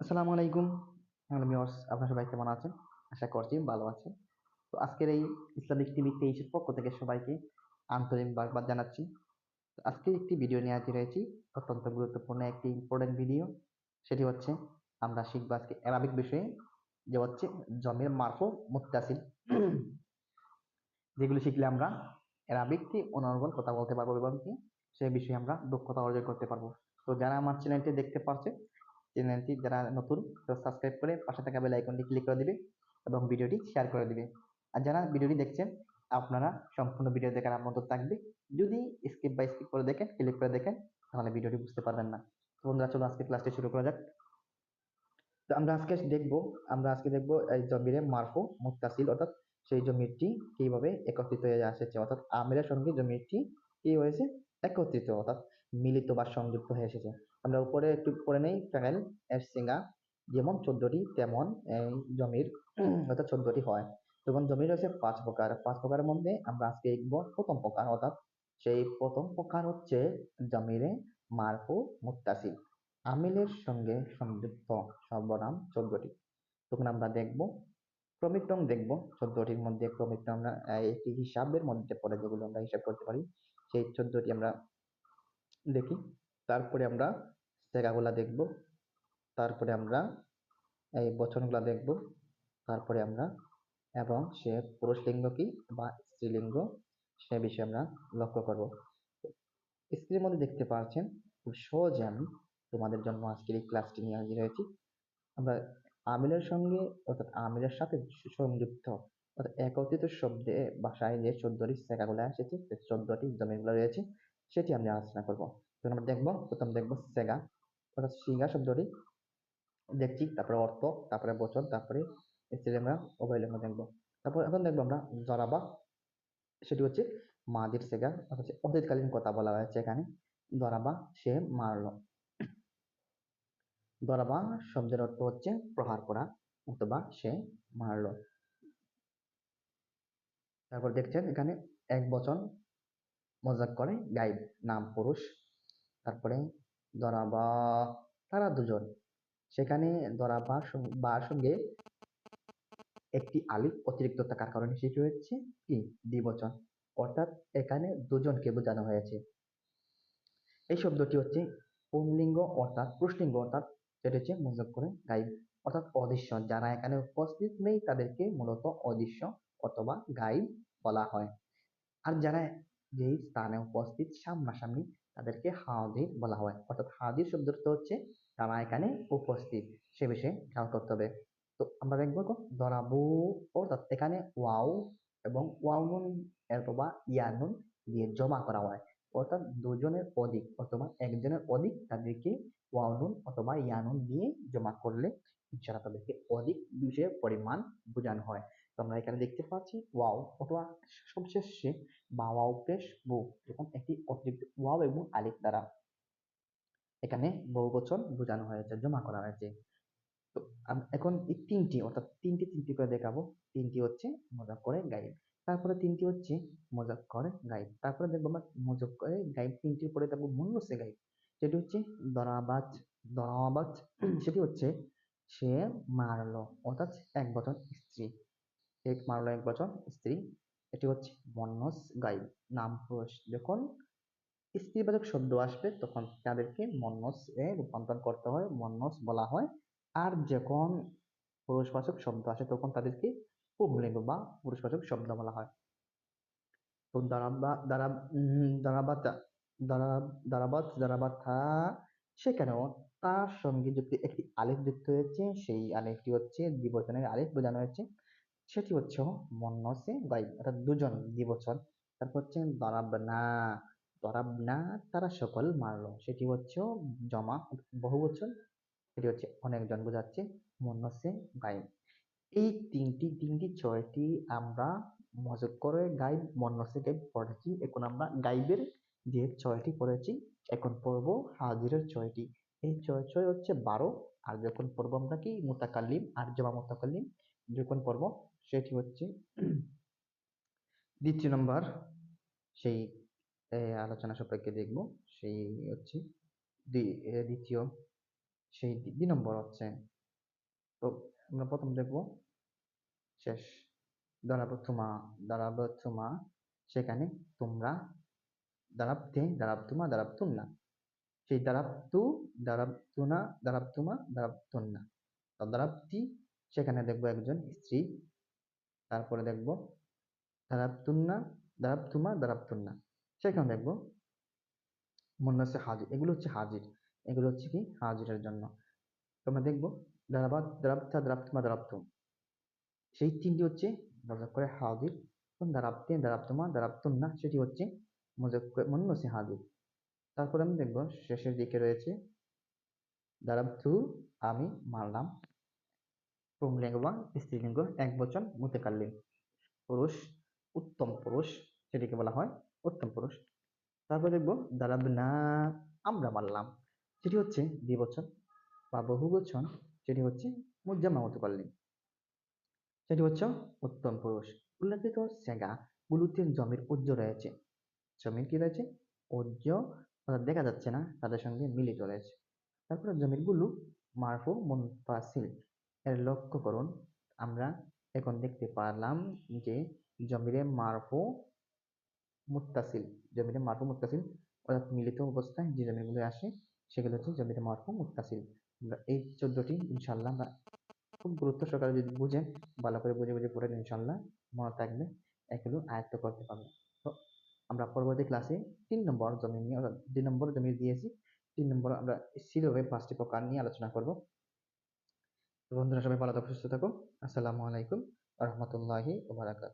আসসালামু আলাইকুম। হ্যালো মিওর্স আপনার সবাই কেমন আছেন? আশা করছি ভালো আছেন। তো আজকের এই ইসলামিক টিভি তেইশের পক্ষ থেকে সবাইকে আন্তরিক বারবার জানাচ্ছি। আজকে একটি ভিডিও নিয়ে হাজির হয়েছি। অত্যন্ত গুরুত্বপূর্ণ একটি ইম্পর্টেন্ট ভিডিও। সেটি হচ্ছে, আমরা শিখব আজকে অ্যারাবিক বিষয়ে। যে হচ্ছে জমির মারফো মুত্তাসিল। যেগুলো শিখলে আমরা অ্যারাবিককে অনর্গল কথা বলতে পারব এবং কি সেই বিষয়ে আমরা দক্ষতা অর্জন করতে পারব। তো যারা আমার চ্যানেলটি দেখতে পারছে চ্যানেলটি যারা নতুন সাবস্ক্রাইব করে পাশে থাকা বেল আইকনটি ক্লিক করে দিবে এবং ভিডিওটি শেয়ার করে দিবে। আর যারা ভিডিওটি দেখছেন, আপনারা সম্পূর্ণ ভিডিও দেখার আমন্ত্রণ থাকবে। যদি স্কিপ বাই স্কিপ করে দেখেন ক্লিক করে দেখেন, তাহলে ভিডিওটি বুঝতে পারবেন না। তো বন্ধুরা চলো আজকে ক্লাসটি শুরু করা যাক। তো আমরা আজকে দেখব, আমরা আজকে দেখব এই জমিরে মারফু মুত্তাসিল, অর্থাৎ সেই জমিটি কীভাবে একত্রিত হয়ে এসেছে অর্থাৎ আমিরের সঙ্গে জমিটি কি হয়েছে? একত্রিত, অর্থাৎ মিলিত বা সংযুক্ত হয়ে এসেছে। আমরা উপরে একটু করে নেই ফ্যানেল এর সিঙ্গা যেমন চোদ্দটি তেমন জমির অর্থাৎ চোদ্দটি হয়। তখন জমির রয়েছে পাঁচ প্রকার। পাঁচ প্রকারের মধ্যে আমরা আজকে দেখব প্রথম প্রকার অর্থাৎ সেই প্রথম প্রকার হচ্ছে জমিরে মারফু মুত্তাসিল আমিলের সঙ্গে সংযুক্ত সর্বনাম চোদ্দটি। তখন আমরা দেখব ক্রমিক রং দেখব চোদ্দটির মধ্যে ক্রমিক রং আমরা একটি হিসাবের মধ্যে পড়ে যেগুলো আমরা হিসাব করতে পারি সেই চোদ্দটি আমরা দেখি। তারপরে আমরা জায়গাগুলা দেখব। তারপরে আমরা এই বচনগুলা দেখব। তারপরে আমরা এবং সে পুরুষ লিঙ্গ কি বা স্ত্রীলিঙ্গ সে বিষয়ে আমরা লক্ষ্য করব। স্ত্রীর মধ্যে দেখতে পাচ্ছেন, খুব সহজে আমি তোমাদের জন্য আজকের এই ক্লাসটি নিয়ে হাজির হয়েছি। আমরা আমিলের সঙ্গে অর্থাৎ আমিলের সাথে সংযুক্ত, অর্থাৎ একত্রিত শব্দে, ভাষায় যে চোদ্দটি সেগাগুলো এসেছে চোদ্দটি জমিগুলো রয়েছে। সেটি আমি আলোচনা করব। তখন আমরা দেখব, প্রথম দেখব সেগা, অর্থাৎ সিগা শব্দটি দেখছি, তারপরে অর্থ, তারপরে বচন, তারপরে স্ত্রীলিঙ্গ উভয়লিঙ্গ দেখব। তারপর এখন দেখব আমরা জরাবা সেটি হচ্ছে মাদির সেগা, অর্থাৎ অতীতকালীন কথা বলা হয়েছে এখানে। দরাবা সে মারলো। দরাবা শব্দের অর্থ হচ্ছে প্রহার করা অথবা সে মারলো। তারপর দেখছেন এখানে এক বচন করে, গাইব, নাম পুরুষ। তারপরে দরাবা তারা দুজন। সেখানে দরাবা বার সঙ্গে একটি আলিফ অতিরিক্ত থাকার কারণে সেটি হচ্ছে কি? দ্বিবচন। অর্থাৎ এখানে দুজনকে বোঝানো হয়েছে। এই শব্দটি হচ্ছে পুংলিঙ্গ অর্থাৎ পুরুষলিঙ্গ অর্থাৎ সেটা হচ্ছে মজক করে, গাইব। অর্থাৎ অদৃশ্য। যারা এখানে উপস্থিত নেই, তাদেরকে মূলত অদৃশ্য অথবা গাইব বলা হয়। আর যারা যেই স্থানে উপস্থিত সামনাসামনি তাদেরকে হাজির বলা হয়। অর্থাৎ হাজির শব্দটা হচ্ছে তারা এখানে উপস্থিত। সে বিষয়ে খেয়াল করতে হবে। তো আমরা দেখব দরাবু অর্থাৎ এখানে ওয়াও এবং ওয়াউনুন অথবা ইয়ানুন দিয়ে জমা করা হয়। অর্থাৎ দুজনের অধিক অথবা একজনের অধিক তাদেরকে ওয়াউনুন অথবা ইয়ানুন দিয়ে জমা করলে ইনশাআল্লাহ তাদেরকে অধিক বিষয়ে পরিমাণ বোঝানো হয়। আমরা এখানে দেখতে পাচ্ছি ওয়াও অথবা সবশেষে বা ওয়াও পেশ বু এরকম একটি অতিরিক্ত ওয়াও এবং আলিফ দ্বারা এখানে বহু বচন বোঝানো হয়েছে, জমা করা হয়েছে। তো এখন এই তিনটি, অর্থাৎ তিনটি তিনটি করে দেখাবো। তিনটি হচ্ছে মজাক করে গাইড, তারপরে তিনটি হচ্ছে মজাক করে গাইড, তারপরে দেখব আমরা মজাক করে গাইড তিনটির পরে দেখব মূল্যসে গাইড, সেটি হচ্ছে দরাবাজ দরাবাজ, সেটি হচ্ছে সে মারলো, অর্থাৎ এক বচন স্ত্রী। এক এক বচন স্ত্রী। এটি হচ্ছে মন্নস গাইড নাম পুরুষ যখন স্ত্রীবাচক শব্দ আসবে, তখন তাদেরকে মন্নস এ রূপান্তর করতে হয় মন্নস বলা হয়। আর যখন পুরুষবাচক শব্দ আসে, তখন তাদেরকে পুংলিঙ্গ বা পুরুষবাচক শব্দ বলা হয়। তো দারাবা দারাব দারাবাত দারাবাত দারাবাথা সেখানেও তার সঙ্গে যদি একটি আলিফ যুক্ত হয়েছে। সেই আলিফটি হচ্ছে দ্বিবচনের আলিফ বোঝানো হয়েছে। সেটি হচ্ছে মন্নসে গাইব, অর্থাৎ দুজন দ্বিবচন। তারপর হচ্ছে দরাবনা দরাবনা তারা সকল মারলো। সেটি হচ্ছে জমা, বহু বচন। সেটি হচ্ছে অনেকজন বোঝাচ্ছে, মন্নসে গাইব। এই তিনটি তিনটি ছয়টি আমরা মজক করে গাইব, মন্নসে গাইব পড়েছি। এখন আমরা গাইবের যে ছয়টি পড়েছি, এখন পড়ব হাজিরের ছয়টি। এই ছয় ছয় হচ্ছে বারো। আর যখন পড়ব আমরা কি? মোতাকাল্লিম। আর জমা মোতাকাল্লিম। যখন পড়ব সেটি হচ্ছে দ্বিতীয় নম্বর, সেই আলোচনা সম্পর্কে দেখব, সেই হচ্ছে দ্বিতীয়, সেই দুই নম্বর হচ্ছে, তো আমরা প্রথম দেখব, শেষ দারাবতুমা দারাবতুমা সেখানে তোমরা দারাবতে দারাবতুমা দারাবতুন্না সেই দারাবতু দারাবতুনা দারাবতুমা দারাবতুন্না তো দারাবতি সেখানে দেখব একজন স্ত্রী তারপরে দেখব দারাবতুন্না, দারাবতুমা, দারাবতুন্না। সেখানে দেখব মনে হাজির। এগুলো হচ্ছে হাজির। এগুলো হচ্ছে কি? হাজিরের জন্য। তোমরা দেখব দারাবাত দারাবতা দারাবতুমা, দারাবতুম। সেই তিনটি হচ্ছে করে হাজির দারাবতে দারাবতুমা, দারাবতুন্না। সেটি হচ্ছে মজাক করে মনে হাজির। তারপরে আমি দেখব শেষের দিকে রয়েছে দারাবতু, আমি মারলাম। পুংলিঙ্গ বা স্ত্রীলিঙ্গ এক বচন মুতেকাল্লিম পুরুষ, উত্তম পুরুষ সেটিকে বলা হয় উত্তম পুরুষ। তারপর দেখব দারাবনা আমরা মারলাম সেটি হচ্ছে দ্বিবচন বা বহুবচন সেটি হচ্ছে মুজাম্মা মুতাকাল্লিম সেটি হচ্ছে উত্তম পুরুষ। উল্লেখিত সেগা গুলোতে জমির উজ্জ্ব রয়েছে। জমির কি রয়েছে? উজ্জ্ব অর্থাৎ দেখা যাচ্ছে না, তাদের সঙ্গে মিলিত রয়েছে। তারপরে জমিরগুলো মারফু, মুনফাসিল। এর লক্ষ্য করুন, আমরা এখন দেখতে পারলাম যে জমিরে মারফু মুত্তাসিল, জমিরে মারফু মুত্তাসিল অর্থাৎ মিলিত অবস্থায় যে জমিগুলো আসে, সেগুলো হচ্ছে জমিরে মারফু মুত্তাসিল। আমরা এই চোদ্দটি ইনশাল্লাহ আমরা খুব গুরুত্ব সহকারে যদি বুঝেন, ভালো করে বুঝে বুঝে পড়েন ইনশাল্লাহ মনে থাকবে এগুলো আয়ত্ত করতে পারবেন তো আমরা পরবর্তী ক্লাসে তিন নম্বর জমি নিয়ে, অর্থাৎ দুই নম্বর জমি দিয়েছি, তিন নম্বর আমরা সিরোভে পাঁচটি প্রকার নিয়ে আলোচনা করব। বন্ধুরা সবাই ভালো থাকো সুস্থ থাকো। আসসালামু আলাইকুম রহমতুল্লাহি ওবারাকাত